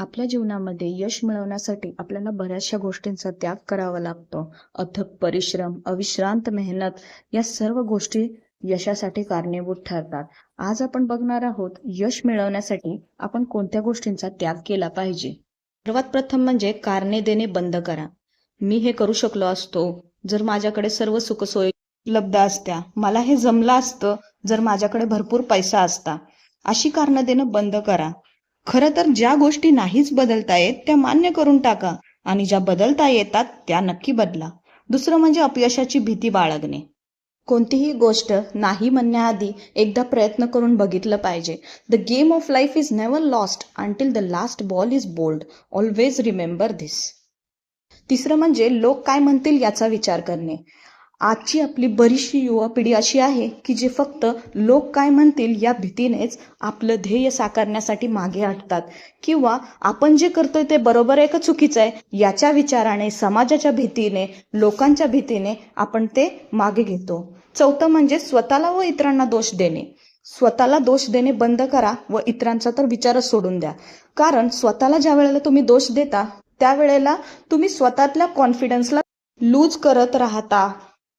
आपल्या जीवनामध्ये यश मिळवण्यासाठी आपल्याला बऱ्याचशा गोष्टींचा त्याग करावा लागतो. अथक परिश्रम अविश्रांत मेहनत या सर्व गोष्टी यशासाठी कारणीभूत ठरतात. आज आपण बघणार आहोत यश मिळवण्यासाठी आपण कोणत्या गोष्टींचा त्याग केला पाहिजे? सर्वात प्रथम म्हणजे कारणे देणे बंद करा. मी हे करू शकलो असतो जर माझ्याकडे सर्व सुखसोयी उपलब्ध असत्या मला हे जमलं असतं जर माझ्याकडे भरपूर पैसा असता. अशी कारणं देणं बंद करा. खरं तर ज्या गोष्टी नाहीच बदलता येत त्या मान्य करून टाका आणि ज्या बदलता येतात त्या नक्की बदला. दुसरं म्हणजे अपयशाची भीती बाळगणे. कोणतीही गोष्ट नाही म्हणण्याआधी एकदा प्रयत्न करून बघितलं पाहिजे. The game of life is never lost until the last ball is bowled always remember this तिसरं म्हणजे लोक काय म्हणतील याचा विचार करणे. आजची आपली बरीचशी युवा पिढी अशी आहे की जे फक्त लोक काय म्हणतील या भीतीनेच आपलं ध्येय साकारण्यासाठी मागे हटतात. किंवा आपण जे करतोय ते बरोबर आहे का चुकीचं आहे? याच्या विचाराने समाजाच्या भीतीने लोकांच्या भीतीने आपण ते मागे घेतो. चौथं म्हणजे स्वतःला व इतरांना दोष देणे. स्वतःला दोष देणे बंद करा व इतरांचा तर विचारच सोडून द्या. कारण स्वतःला ज्या वेळेला तुम्ही दोष देता त्यावेळेला तुम्ही स्वतःतल्या कॉन्फिडन्सला लूज करत राहता.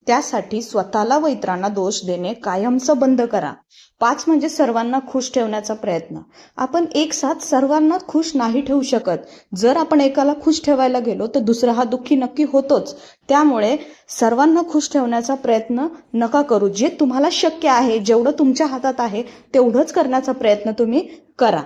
त्यासाठी स्वतःला व इतरांना दोष देणे कायमचं बंद करा. पाच म्हणजे सर्वांना खुश ठेवण्याचा प्रयत्न. आपण एक साथ सर्वांना खुश नाही ठेवू शकत. जर आपण एकाला खुश ठेवायला गेलो तर दुसरा हा दुःखी नक्की होतोच. त्यामुळे सर्वांना खुश ठेवण्याचा प्रयत्न नका करू. जे तुम्हाला शक्य आहे जेवढं तुमच्या हातात आहे तेवढंच करण्याचा प्रयत्न तुम्ही करा.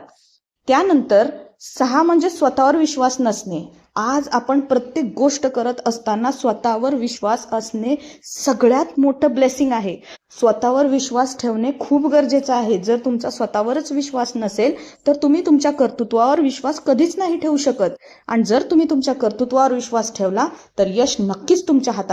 त्यानंतर सहा म्हणजे स्वतःवर विश्वास नसणे. आज आपण प्रत्येक गोष्ट करत असताना स्वतःवर विश्वास असणे सगळ्यात मोठं ब्लेसिंग आहे. स्वतःवर विश्वास ठेवणे खूप गरजेचं आहे. जर तुमचा स्वतःवरच विश्वास नसेल तर तुम्ही तुमच्या कर्तृत्वावर विश्वास कधीच नाही ठेवू शकत. आणि जर तुम्ही तुमच्या कर्तृत्वावर विश्वास ठेवला तर यश नक्कीच तुमच्या हातात